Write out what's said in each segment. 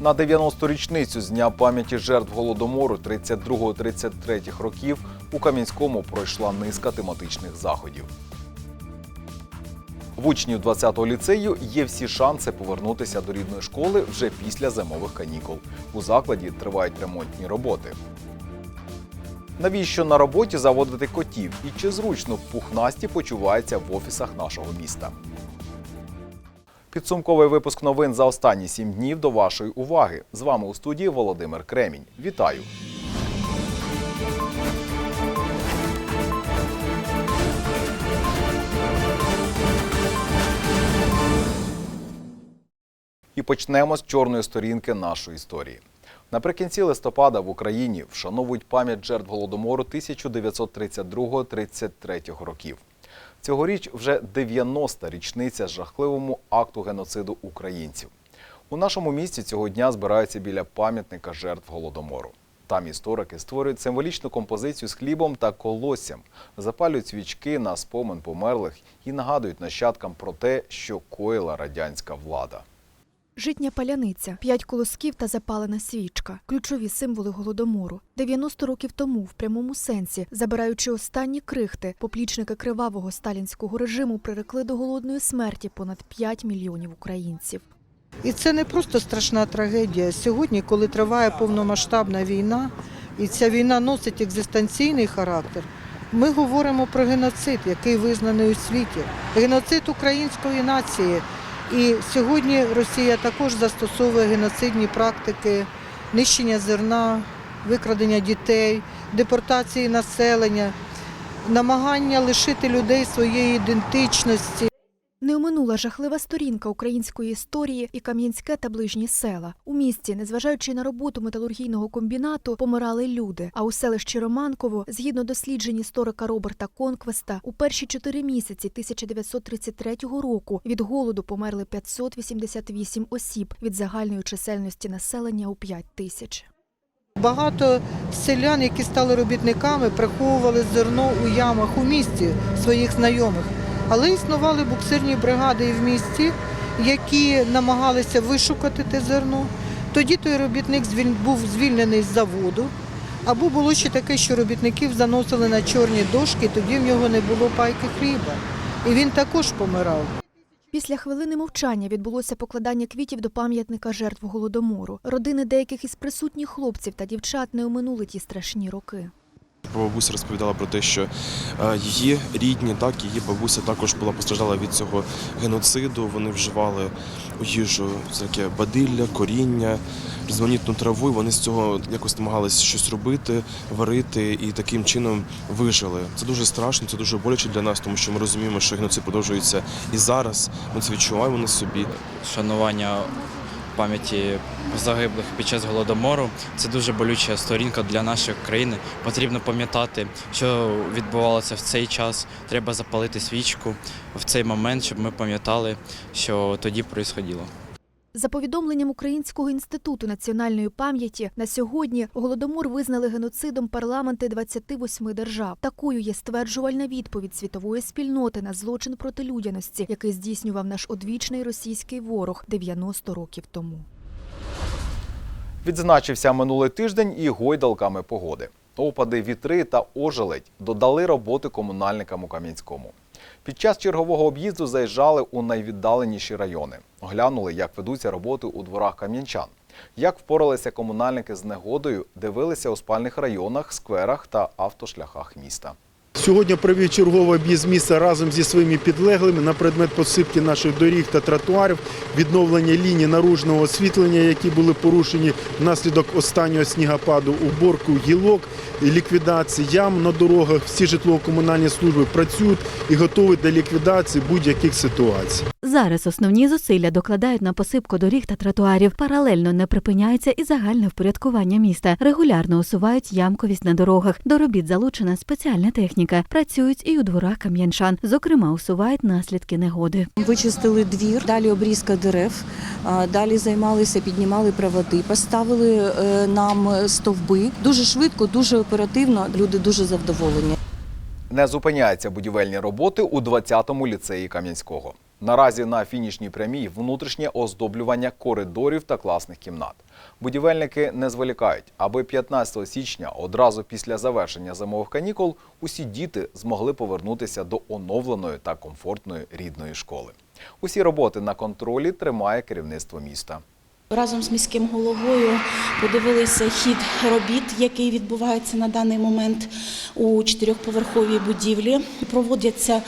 На 90-ту річницю з дня пам'яті жертв голодомору 32-33 років у Кам'янському пройшла низка тематичних заходів. В учнів 20-го ліцею є всі шанси повернутися до рідної школи вже після зимових канікул. У закладі тривають ремонтні роботи. Навіщо на роботі заводити котів і чи зручно пухнасті почуваються в офісах нашого міста? Підсумковий випуск новин за останні сім днів до вашої уваги. З вами у студії Володимир Кремінь. Вітаю! І почнемо з чорної сторінки нашої історії. Наприкінці листопада в Україні вшановують пам'ять жертв голодомору 1932-33 років. Цьогоріч вже 90-та річниця жахливому акту геноциду українців. У нашому місті цього дня збираються біля пам'ятника жертв голодомору. Там історики створюють символічну композицію з хлібом та колоссям, запалюють свічки на спомин померлих і нагадують нащадкам про те, що коїла радянська влада. Житня паляниця, п'ять колосків та запалена свічка ключові символи голодомору. 90 років тому, в прямому сенсі, забираючи останні крихти, поплічники кривавого сталінського режиму прирекли до голодної смерті понад 5 мільйонів українців. І це не просто страшна трагедія. Сьогодні, коли триває повномасштабна війна, і ця війна носить екзистенційний характер, ми говоримо про геноцид, який визнаний у світі, геноцид української нації. І сьогодні Росія також застосовує геноцидні практики нищення зерна, викрадення дітей, депортації населення, намагання лишити людей своєї ідентичності. Не оминула жахлива сторінка української історії і Кам'янське та ближні села. У місті, незважаючи на роботу металургійного комбінату, помирали люди. А у селищі Романково, згідно досліджень історика Роберта Конквеста, у перші чотири місяці 1933 року від голоду померли 588 осіб від загальної чисельності населення у 5 тисяч. Багато селян, які стали робітниками, приховували зерно у ямах у місті своїх знайомих. Але існували буксирні бригади і в місті, які намагалися вишукати те зерно. Тоді той робітник був звільнений з заводу. Або було ще таке, що робітників заносили на чорні дошки, тоді в нього не було пайки хліба. І він також помирав. Після хвилини мовчання відбулося покладання квітів до пам'ятника жертв голодомору. Родини деяких із присутніх хлопців та дівчат не оминули ті страшні роки. Бабуся розповідала про те, що е, її рідні, так її бабуся також була постраждала від цього геноциду. Вони вживали у їжу таке бадилля, коріння, різноманітну траву. і Вони з цього якось намагалися щось робити, варити і таким чином вижили. Це дуже страшно, це дуже боляче для нас, тому що ми розуміємо, що геноцид продовжується і зараз. Ми це відчуваємо на собі. шанування пам'яті загиблих під час голодомору. Це дуже болюча сторінка для нашої країни. Потрібно пам'ятати, що відбувалося в цей час. Треба запалити свічку в цей момент, щоб ми пам'ятали, що тоді происходило. За повідомленням Українського інституту національної пам'яті, на сьогодні голодомор визнали геноцидом парламенти 28 держав. Такою є стверджувальна відповідь світової спільноти на злочин проти людяності, який здійснював наш одвічний російський ворог 90 років тому. Відзначився минулий тиждень і гойдалками погоди. Опади, вітри та ожеледь додали роботи комунальникам у Кам'янському. Під час чергового об'їзду заїжджали у найвіддаленіші райони. Оглянули, як ведуться роботи у дворах кам'янчан. Як впоралися комунальники з негодою, дивилися у спальних районах, скверах та автошляхах міста. Сьогодні провів черговий об'їзд міста разом зі своїми підлеглими на предмет посипки наших доріг та тротуарів, відновлення ліній наружного освітлення, які були порушені внаслідок останнього снігопаду, уборку гілок, ліквідації ям на дорогах. Всі житлово-комунальні служби працюють і готові до ліквідації будь-яких ситуацій. Зараз основні зусилля докладають на посипку доріг та тротуарів. Паралельно не припиняється і загальне впорядкування міста. Регулярно усувають ямковість на дорогах. До робіт залучена спеціальна техніка. Працюють і у дворах кам'янчан. Зокрема, усувають наслідки негоди. Вичистили двір, далі обрізка дерев, далі займалися, піднімали проводи, поставили е, нам стовби. Дуже швидко, дуже оперативно. Люди дуже задоволені. Не зупиняються будівельні роботи у 20-му ліцеї Кам'янського. Наразі на фінішній прямій внутрішнє оздоблювання коридорів та класних кімнат. Будівельники не зволікають, аби 15 січня, одразу після завершення зимових канікул, усі діти змогли повернутися до оновленої та комфортної рідної школи. Усі роботи на контролі тримає керівництво міста. Разом з міським головою подивилися хід робіт, який відбувається на даний момент у чотирьохповерховій будівлі. Проводяться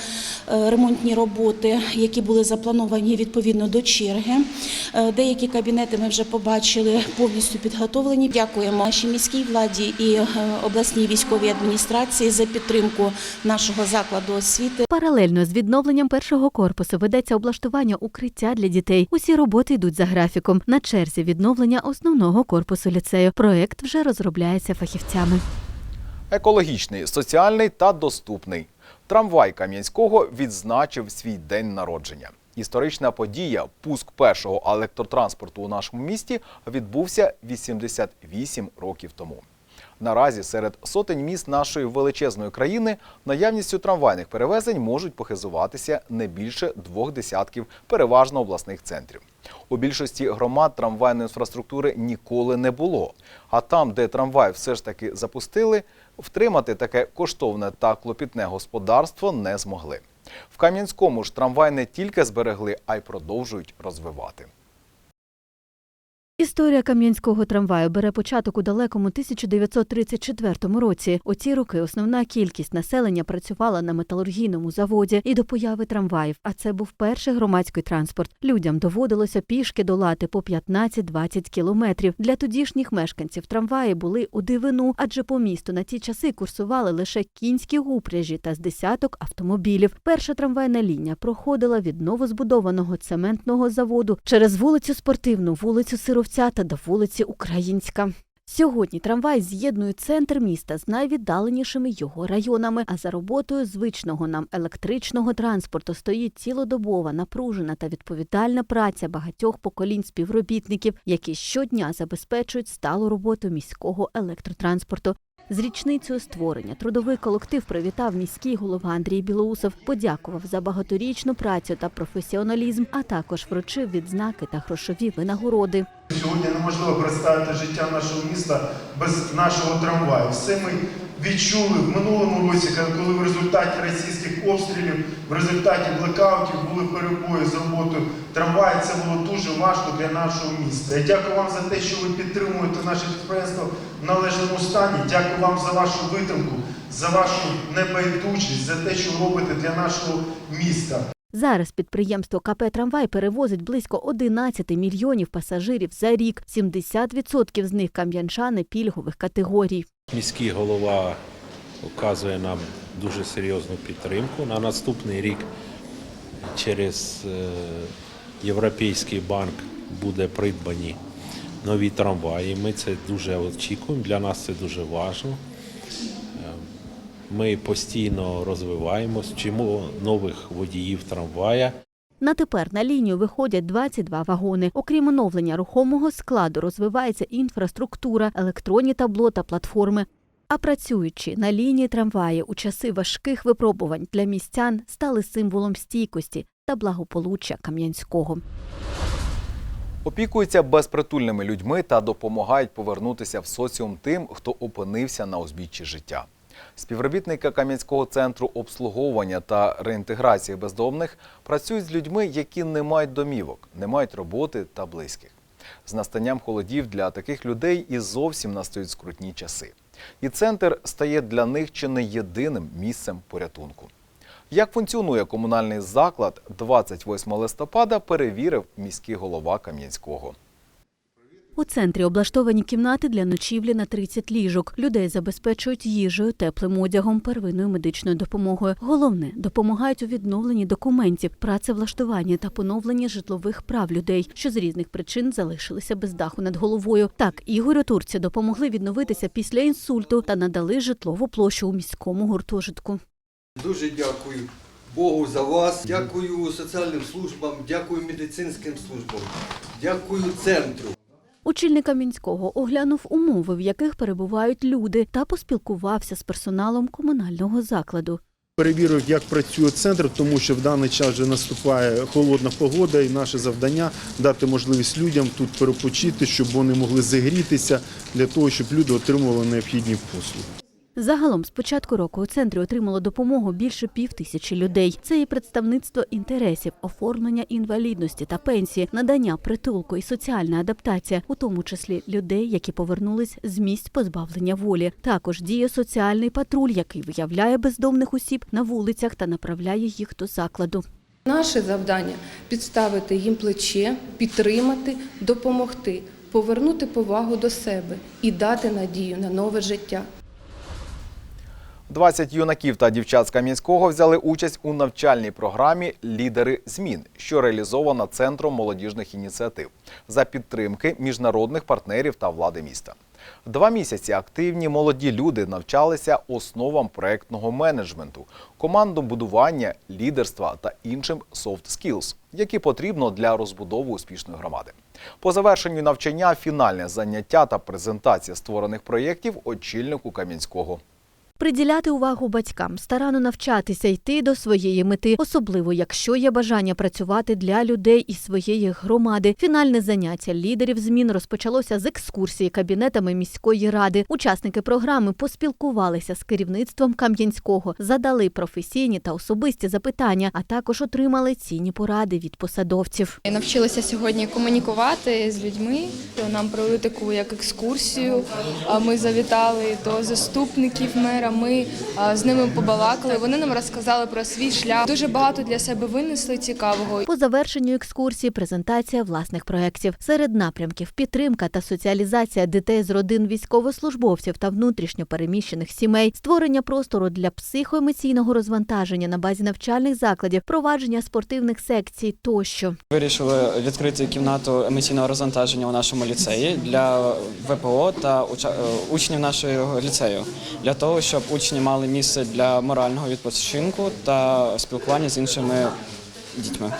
е, ремонтні роботи, які були заплановані відповідно до черги. Е, Деякі кабінети ми вже побачили повністю підготовлені. Дякуємо нашій міській владі і е, обласній військовій адміністрації за підтримку нашого закладу освіти. Паралельно з відновленням першого корпусу ведеться облаштування укриття для дітей. Усі роботи йдуть за графіком. Черзі відновлення основного корпусу ліцею. Проект вже розробляється фахівцями. Екологічний, соціальний та доступний. Трамвай Кам'янського відзначив свій день народження. Історична подія, пуск першого електротранспорту у нашому місті, відбувся 88 років тому. Наразі серед сотень міст нашої величезної країни наявністю трамвайних перевезень можуть похизуватися не більше двох десятків переважно обласних центрів. У більшості громад трамвайної інфраструктури ніколи не було. А там, де трамвай все ж таки запустили, втримати таке коштовне та клопітне господарство не змогли. В Кам'янському ж трамвай не тільки зберегли, а й продовжують розвивати. Історія кам'янського трамваю бере початок у далекому 1934 році. У ці роки основна кількість населення працювала на металургійному заводі і до появи трамваїв. А це був перший громадський транспорт. Людям доводилося пішки долати по 15-20 кілометрів. Для тодішніх мешканців трамваї були у дивину, адже по місту на ті часи курсували лише кінські гупряжі та з десяток автомобілів. Перша трамвайна лінія проходила від новозбудованого цементного заводу через вулицю Спортивну, вулицю Сировця та до вулиці Українська. Сьогодні трамвай з'єднує центр міста з найвіддаленішими його районами. А за роботою звичного нам електричного транспорту стоїть цілодобова, напружена та відповідальна праця багатьох поколінь співробітників, які щодня забезпечують сталу роботу міського електротранспорту. З річницею створення трудовий колектив привітав міський голова Андрій Білоусов, подякував за багаторічну працю та професіоналізм, а також вручив відзнаки та грошові винагороди. Сьогодні неможливо представити життя нашого міста без нашого трамваю. Все ми відчули в минулому році, коли в результаті російських обстрілів, в результаті блекаутів були перебої з роботою трамваю. Це було дуже важко для нашого міста. Я дякую вам за те, що ви підтримуєте наше підприємство в належному стані. Дякую вам за вашу витримку, за вашу небайдужість, за те, що робите для нашого міста. Зараз підприємство КП Трамвай перевозить близько 11 мільйонів пасажирів за рік. 70% з них кам'янчани пільгових категорій. Міський голова оказує нам дуже серйозну підтримку. На наступний рік через е, Європейський банк буде придбані нові трамваї. Ми це дуже очікуємо. Для нас це дуже важливо. Е, Ми постійно розвиваємось, вчимо нових водіїв трамвая. На тепер на лінію виходять 22 вагони. Окрім оновлення рухомого складу, розвивається інфраструктура, електронні табло та платформи. А працюючи на лінії трамваї у часи важких випробувань для містян стали символом стійкості та благополуччя Кам'янського. Опікуються безпритульними людьми та допомагають повернутися в соціум тим, хто опинився на узбіччі життя. Співробітники Кам'янського центру обслуговування та реінтеграції бездомних працюють з людьми, які не мають домівок, не мають роботи та близьких. З настанням холодів для таких людей і зовсім настають скрутні часи. І центр стає для них чи не єдиним місцем порятунку. Як функціонує комунальний заклад 28 листопада, перевірив міський голова Кам'янського. У центрі облаштовані кімнати для ночівлі на 30 ліжок. Людей забезпечують їжею, теплим одягом, первинною медичною допомогою. Головне допомагають у відновленні документів, працевлаштуванні та поновленні житлових прав людей, що з різних причин залишилися без даху над головою. Так, Ігорю Турці допомогли відновитися після інсульту та надали житлову площу у міському гуртожитку. Дуже дякую Богу за вас, дякую соціальним службам, дякую медицинським службам, дякую центру. Очільник мінського оглянув умови, в яких перебувають люди, та поспілкувався з персоналом комунального закладу. перевірив, як працює центр, тому що в даний час вже наступає холодна погода, і наше завдання дати можливість людям тут перепочити, щоб вони могли зігрітися для того, щоб люди отримували необхідні послуги. Загалом з початку року у центрі отримало допомогу більше пів тисячі людей. Це і представництво інтересів, оформлення інвалідності та пенсії, надання притулку і соціальна адаптація, у тому числі людей, які повернулись з місць позбавлення волі. Також діє соціальний патруль, який виявляє бездомних осіб на вулицях та направляє їх до закладу. Наше завдання підставити їм плече, підтримати, допомогти, повернути повагу до себе і дати надію на нове життя. 20 юнаків та дівчат з Кам'янського взяли участь у навчальній програмі Лідери змін, що реалізована Центром молодіжних ініціатив за підтримки міжнародних партнерів та влади міста. Два місяці активні молоді люди навчалися основам проектного менеджменту, командобудування, лідерства та іншим soft skills, які потрібно для розбудови успішної громади. По завершенню навчання фінальне заняття та презентація створених проєктів очільнику Кам'янського. Приділяти увагу батькам, старанно навчатися йти до своєї мети, особливо якщо є бажання працювати для людей і своєї громади. Фінальне заняття лідерів змін розпочалося з екскурсії кабінетами міської ради. Учасники програми поспілкувалися з керівництвом Кам'янського, задали професійні та особисті запитання, а також отримали цінні поради від посадовців. Навчилися сьогодні комунікувати з людьми. Нам провели таку як екскурсію. А Ми завітали до заступників мера. Ми з ними побалакали. Вони нам розказали про свій шлях. Дуже багато для себе винесли цікавого. По завершенню екскурсії презентація власних проєктів. Серед напрямків підтримка та соціалізація дітей з родин військовослужбовців та внутрішньо переміщених сімей, створення простору для психоемоційного розвантаження на базі навчальних закладів, провадження спортивних секцій тощо. Вирішили відкрити кімнату емоційного розвантаження у нашому ліцеї для ВПО та е, учнів нашого ліцею, для того, щоб учні мали місце для морального відпочинку та спілкування з іншими дітьми.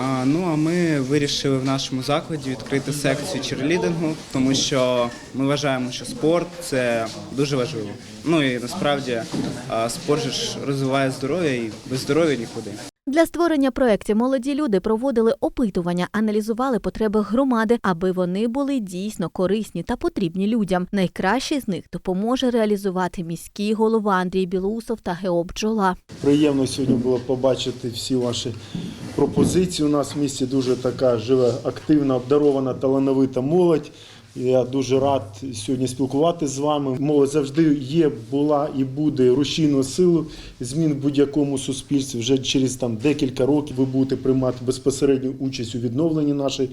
А, ну а ми вирішили в нашому закладі відкрити секцію черлідингу, тому що ми вважаємо, що спорт це дуже важливо. Ну і насправді а, спорт ж розвиває здоров'я і без здоров'я нікуди. Для створення проєктів молоді люди проводили опитування, аналізували потреби громади, аби вони були дійсно корисні та потрібні людям. Найкращий з них допоможе реалізувати міський голова Андрій Білоусов та Гео Бджола. Приємно сьогодні було побачити всі ваші пропозиції. У нас в місті дуже така живе, активна, обдарована, талановита молодь. Я дуже рад сьогодні спілкуватися з вами. Мова завжди є, була і буде рушійною силою змін в будь-якому суспільстві. Вже через там декілька років ви будете приймати безпосередню участь у відновленні нашої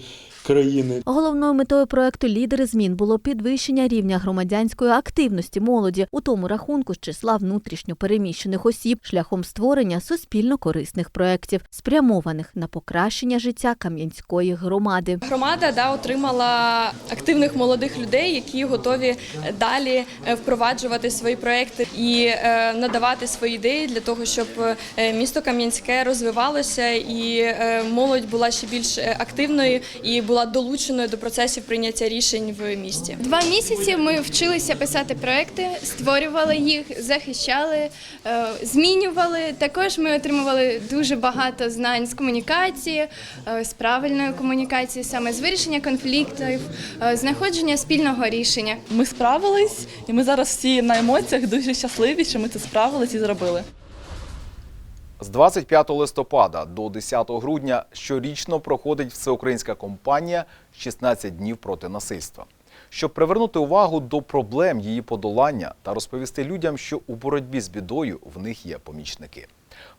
країни. Головною метою проекту Лідери змін було підвищення рівня громадянської активності молоді, у тому рахунку з числа внутрішньо переміщених осіб шляхом створення суспільно корисних проєктів, спрямованих на покращення життя Кам'янської громади. Громада да, отримала активних молодих людей, які готові далі е, впроваджувати свої проекти і е, надавати свої ідеї для того, щоб е, місто Кам'янське розвивалося і е, молодь була ще більш активною і була долученою до процесів прийняття рішень в місті. Два місяці ми вчилися писати проекти, створювали їх, захищали, е, змінювали. Також ми отримували дуже багато знань з комунікації, е, з правильної комунікації, саме з вирішення конфліктів, е, знаходження спільного рішення. Ми справились, і ми зараз всі на емоціях дуже щасливі, що ми це справились і зробили. З 25 листопада до 10 грудня щорічно проходить всеукраїнська кампанія «16 днів проти насильства. Щоб привернути увагу до проблем її подолання та розповісти людям, що у боротьбі з бідою в них є помічники.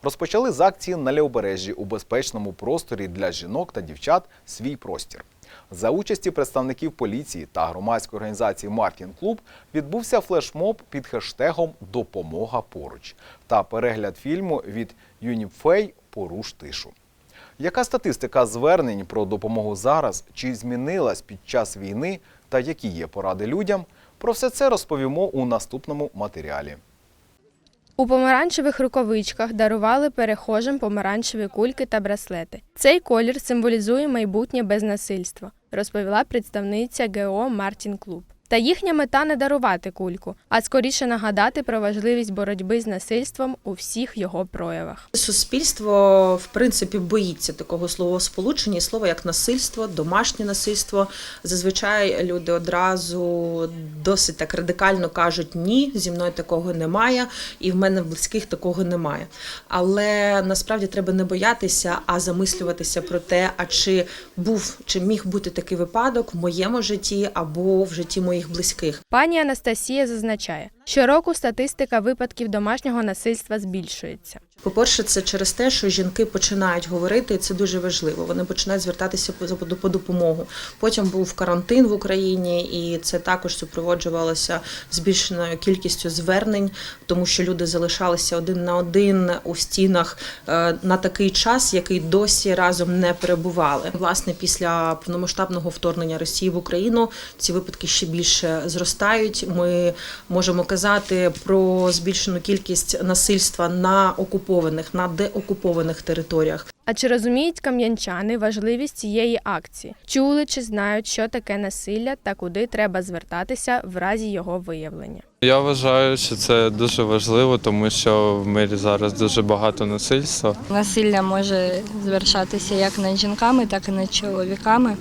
Розпочали з акції на Лівобережжі у безпечному просторі для жінок та дівчат свій простір. За участі представників поліції та громадської організації Мартін Клуб відбувся флешмоб під хештегом Допомога поруч та перегляд фільму від Юніпфей Поруш тишу. Яка статистика звернень про допомогу зараз? Чи змінилась під час війни та які є поради людям? Про все це розповімо у наступному матеріалі. У помаранчевих рукавичках дарували перехожим помаранчеві кульки та браслети. Цей колір символізує майбутнє без насильства, розповіла представниця ГО Мартін Клуб. Та їхня мета не дарувати кульку, а скоріше нагадати про важливість боротьби з насильством у всіх його проявах. Суспільство в принципі боїться такого словосполучення, слова як насильство, домашнє насильство. Зазвичай люди одразу досить так радикально кажуть ні, зі мною такого немає, і в мене в близьких такого немає. Але насправді треба не боятися, а замислюватися про те, а чи був чи міг бути такий випадок в моєму житті або в житті моїх близьких. Пані Анастасія зазначає, щороку статистика випадків домашнього насильства збільшується. По-перше, це через те, що жінки починають говорити, і це дуже важливо. Вони починають звертатися по по- по допомогу. Потім був карантин в Україні, і це також супроводжувалося збільшеною кількістю звернень, тому що люди залишалися один на один у стінах е, на такий час, який досі разом не перебували. Власне, після повномасштабного вторгнення Росії в Україну ці випадки ще більше зростають. Ми можемо казати про збільшену кількість насильства на окупованих, на деокупованих територіях. А чи розуміють кам'янчани важливість цієї акції? Чули чи знають, що таке насилля та куди треба звертатися в разі його виявлення? Я вважаю, що це дуже важливо, тому що в мирі зараз дуже багато насильства. Насилля може звершатися як над жінками, так і над чоловіками.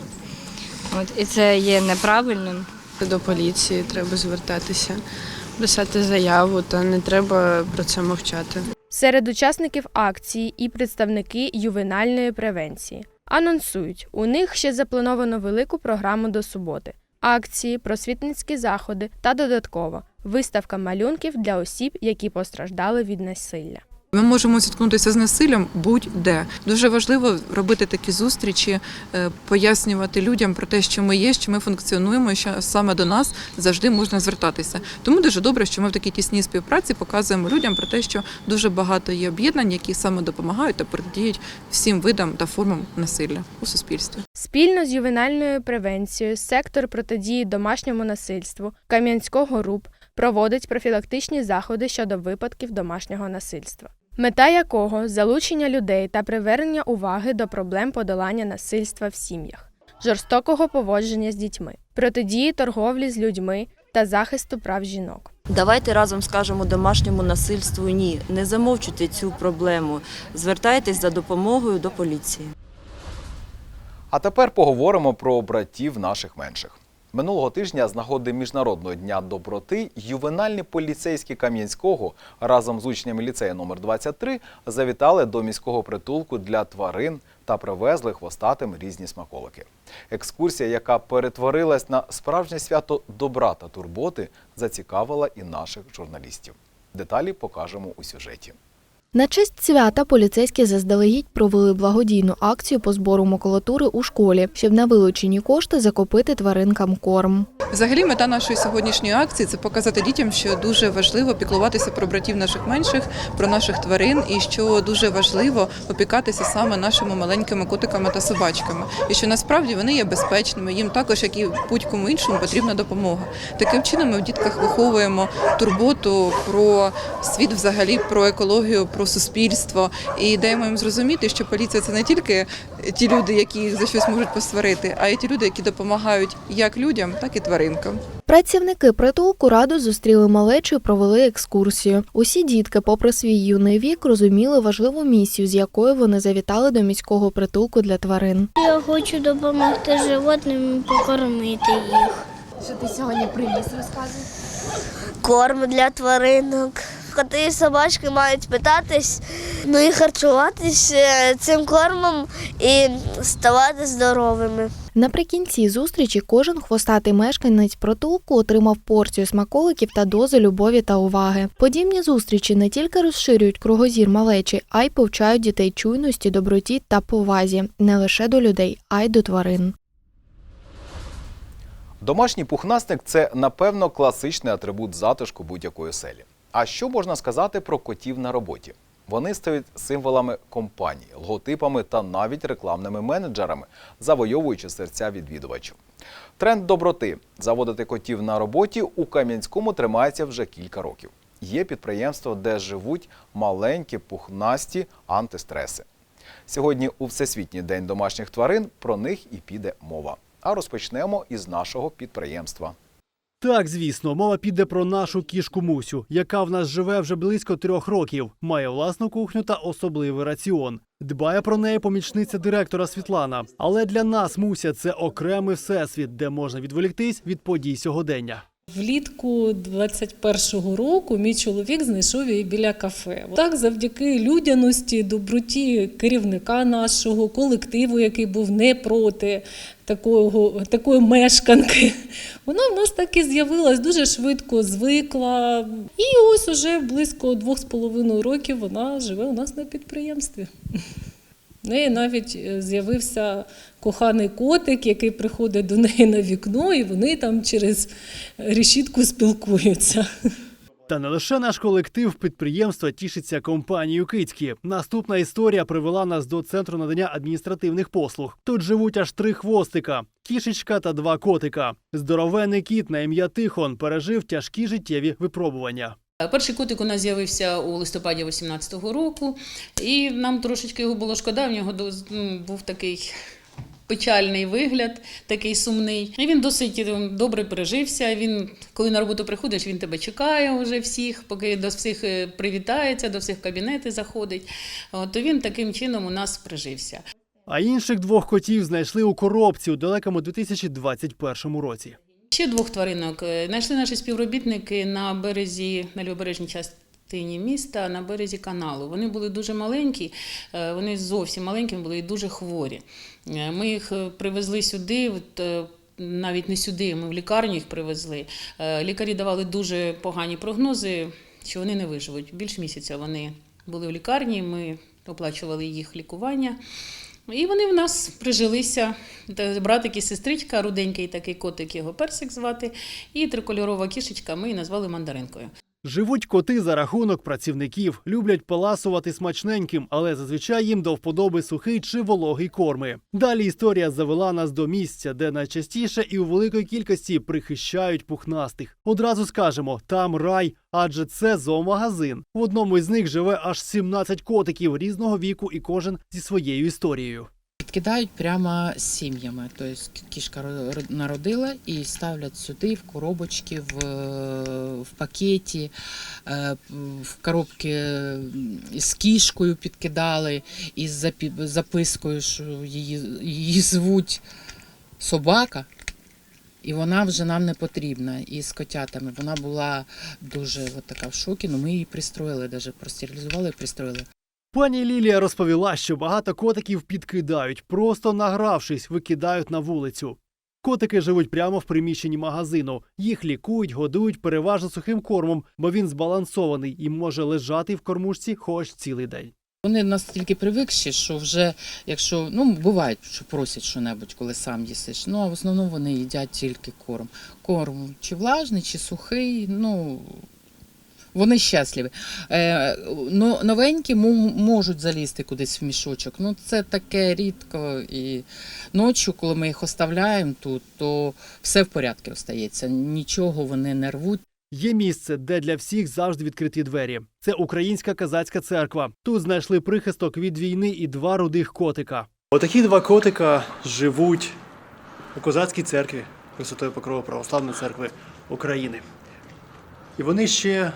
От, і це є неправильним. До поліції треба звертатися, писати заяву, та не треба про це мовчати. Серед учасників акції і представники ювенальної превенції анонсують, у них ще заплановано велику програму до суботи. Акції, просвітницькі заходи та додатково виставка малюнків для осіб, які постраждали від насилля. Ми можемо зіткнутися з насиллям будь-де. Дуже важливо робити такі зустрічі, е, пояснювати людям про те, що ми є, що ми функціонуємо, що саме до нас завжди можна звертатися. Тому дуже добре, що ми в такій тісній співпраці показуємо людям про те, що дуже багато є об'єднань, які саме допомагають та протидіють всім видам та формам насилля у суспільстві. Спільно з ювенальною превенцією сектор протидії домашньому насильству Кам'янського РУП проводить профілактичні заходи щодо випадків домашнього насильства. Мета якого залучення людей та привернення уваги до проблем подолання насильства в сім'ях, жорстокого поводження з дітьми, протидії торговлі з людьми та захисту прав жінок. Давайте разом скажемо домашньому насильству ні. Не замовчуйте цю проблему. Звертайтесь за допомогою до поліції. А тепер поговоримо про братів наших менших. Минулого тижня з нагоди Міжнародного дня доброти ювенальні поліцейські Кам'янського разом з учнями ліцею номер 23 завітали до міського притулку для тварин та привезли хвостатим різні смаколики. Екскурсія, яка перетворилась на справжнє свято добра та турботи, зацікавила і наших журналістів. Деталі покажемо у сюжеті. На честь свята поліцейські заздалегідь провели благодійну акцію по збору макулатури у школі, щоб на вилучені кошти закупити тваринкам корм. Взагалі, мета нашої сьогоднішньої акції це показати дітям, що дуже важливо піклуватися про братів наших менших, про наших тварин, і що дуже важливо опікатися саме нашими маленькими котиками та собачками, і що насправді вони є безпечними. Їм також, як і будь-кому іншому, потрібна допомога. Таким чином, ми в дітках виховуємо турботу про світ, взагалі, про екологію, про суспільство, і даємо їм зрозуміти, що поліція це не тільки ті люди, які їх за щось можуть посварити, а й ті люди, які допомагають як людям, так і тваринкам. Працівники притулку раду зустріли малечу і провели екскурсію. Усі дітки, попри свій юний вік, розуміли важливу місію, з якою вони завітали до міського притулку для тварин. Я хочу допомогти животним і покормити їх. Що ти сьогодні приніс, розказуй? Корм для тваринок. Коти і собачки мають питатись, ну і харчуватись е, цим кормом і ставати здоровими. Наприкінці зустрічі кожен хвостатий мешканець притулку отримав порцію смаколиків та дозу любові та уваги. Подібні зустрічі не тільки розширюють кругозір малечі, а й повчають дітей чуйності, доброті та повазі не лише до людей, а й до тварин. Домашній пухнастик це, напевно, класичний атрибут затишку будь-якої селі. А що можна сказати про котів на роботі? Вони стають символами компанії, логотипами та навіть рекламними менеджерами, завойовуючи серця відвідувачів. Тренд доброти заводити котів на роботі у Кам'янському тримається вже кілька років. Є підприємства, де живуть маленькі пухнасті антистреси. Сьогодні у Всесвітній день домашніх тварин про них і піде мова. А розпочнемо із нашого підприємства. Так, звісно, мова піде про нашу кішку Мусю, яка в нас живе вже близько трьох років, має власну кухню та особливий раціон. Дбає про неї помічниця директора Світлана. Але для нас Муся це окремий всесвіт, де можна відволіктись від подій сьогодення. Влітку 21-го року мій чоловік знайшов її біля кафе. Так, завдяки людяності, доброті керівника нашого колективу, який був не проти такого, такої мешканки, вона в нас так і з'явилась дуже швидко, звикла. І ось уже близько двох з половиною років вона живе у нас на підприємстві. В неї навіть е, з'явився коханий котик, який приходить до неї на вікно, і вони там через решітку спілкуються. Та не лише наш колектив підприємства тішиться компанією Кицькі. Наступна історія привела нас до центру надання адміністративних послуг. Тут живуть аж три хвостика: кішечка та два котика. Здоровенний кіт на ім'я Тихон пережив тяжкі життєві випробування. Перший котик у нас з'явився у листопаді 18-го року, і нам трошечки його було шкода. В нього був такий печальний вигляд, такий сумний. І він досить е, добре пережився. Він, коли на роботу приходиш, він тебе чекає вже всіх, поки до всіх е, привітається, до всіх кабінети заходить. То він таким чином у нас прижився. А інших двох котів знайшли у коробці у далекому 2021 році. Ще двох тваринок е, знайшли наші співробітники на березі, на лівобережній частині міста, на березі каналу. Вони були дуже маленькі, е, вони зовсім маленькими були і дуже хворі. Е, Ми їх е, привезли сюди. Навіть не сюди, ми в лікарню їх привезли. Лікарі давали дуже погані прогнози, що вони не виживуть. Більш місяця вони були в лікарні, ми оплачували їх лікування. І вони в нас прижилися. Братик і сестричка, руденький такий котик, його персик звати, і трикольорова кішечка, ми її назвали мандаринкою. Живуть коти за рахунок працівників, люблять паласувати смачненьким, але зазвичай їм до вподоби сухий чи вологий корми. Далі історія завела нас до місця, де найчастіше і у великій кількості прихищають пухнастих. Одразу скажемо, там рай, адже це зоомагазин. В одному із них живе аж 17 котиків різного віку, і кожен зі своєю історією. Підкидають прямо сім'ями. Тобто кішка народила і ставлять сюди в коробочки, в, в пакеті, е, в коробки з кішкою підкидали із запискою, що її, її звуть собака. І вона вже нам не потрібна. І з котятами вона була дуже от така в шокі. Ну ми її пристроїли, навіть простерилізували і пристроїли. Пані Лілія розповіла, що багато котиків підкидають, просто награвшись, викидають на вулицю. Котики живуть прямо в приміщенні магазину. Їх лікують, годують переважно сухим кормом, бо він збалансований і може лежати в кормушці хоч цілий день. Вони настільки привикші, що вже, якщо ну буває, що просять що-небудь, коли сам їсиш. Ну а в основному вони їдять тільки корм. Корм чи влажний, чи сухий. Ну вони щасливі. Е, ну, новенькі мо- можуть залізти кудись в мішочок. Ну це таке рідко. І ночі, коли ми їх оставляємо тут, то все в порядку остається. Нічого вони не рвуть. Є місце, де для всіх завжди відкриті двері. Це українська казацька церква. Тут знайшли прихисток від війни і два рудих котика. Отакі два котика живуть у козацькій церкві Пресвятої Покрови Православної церкви України. І вони ще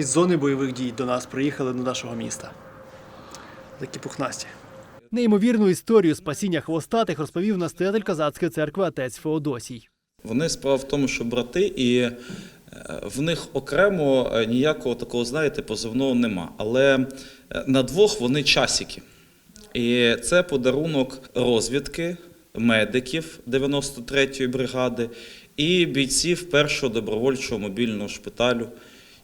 із зони бойових дій до нас приїхали до нашого міста. Такі пухнасті. Неймовірну історію спасіння хвостатих розповів настоятель козацької церкви отець Феодосій. Вони справа в тому, що брати, і е, в них окремо е, ніякого такого, знаєте, позивного нема. Але е, на двох вони часики. І це подарунок розвідки, медиків 93-ї бригади і бійців першого добровольчого мобільного шпиталю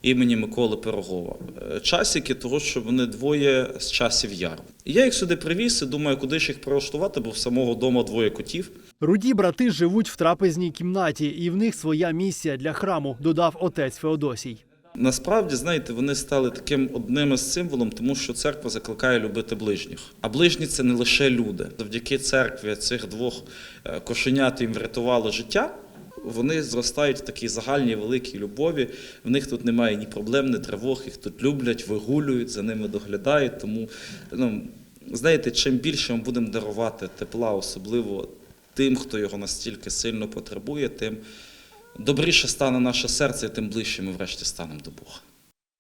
імені Миколи Пирогова. Е, Часики, того, що вони двоє з часів яру. І я їх сюди привіз і думаю, куди ж їх прилаштувати, бо в самого дома двоє котів. Руді брати живуть в трапезній кімнаті, і в них своя місія для храму, додав отець Феодосій. Насправді, знаєте, вони стали таким одним із символом, тому що церква закликає любити ближніх. А ближні це не лише люди. Завдяки церкві цих двох е, кошенят їм врятувало життя. Вони зростають в такій загальній великій любові. В них тут немає ні проблем, ні тривог, їх тут люблять, вигулюють, за ними доглядають. Тому, ну, знаєте, чим більше ми будемо дарувати тепла, особливо тим, хто його настільки сильно потребує, тим добріше стане наше серце, і тим ближче ми врешті станемо до Бога.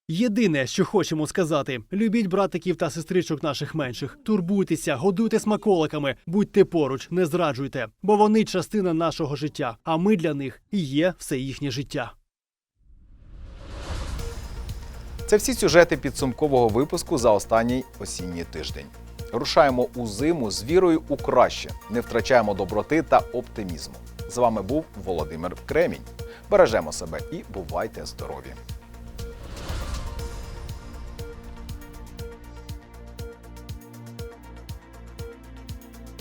Єдине, що хочемо сказати: любіть братиків та сестричок наших менших, турбуйтеся, годуйте смаколиками, будьте поруч, не зраджуйте, бо вони частина нашого життя, а ми для них і є все їхнє життя. Це всі сюжети підсумкового випуску за останній осінній тиждень. Рушаємо у зиму з вірою у краще, не втрачаємо доброти та оптимізму. З вами був Володимир Кремінь. Бережемо себе і бувайте здорові!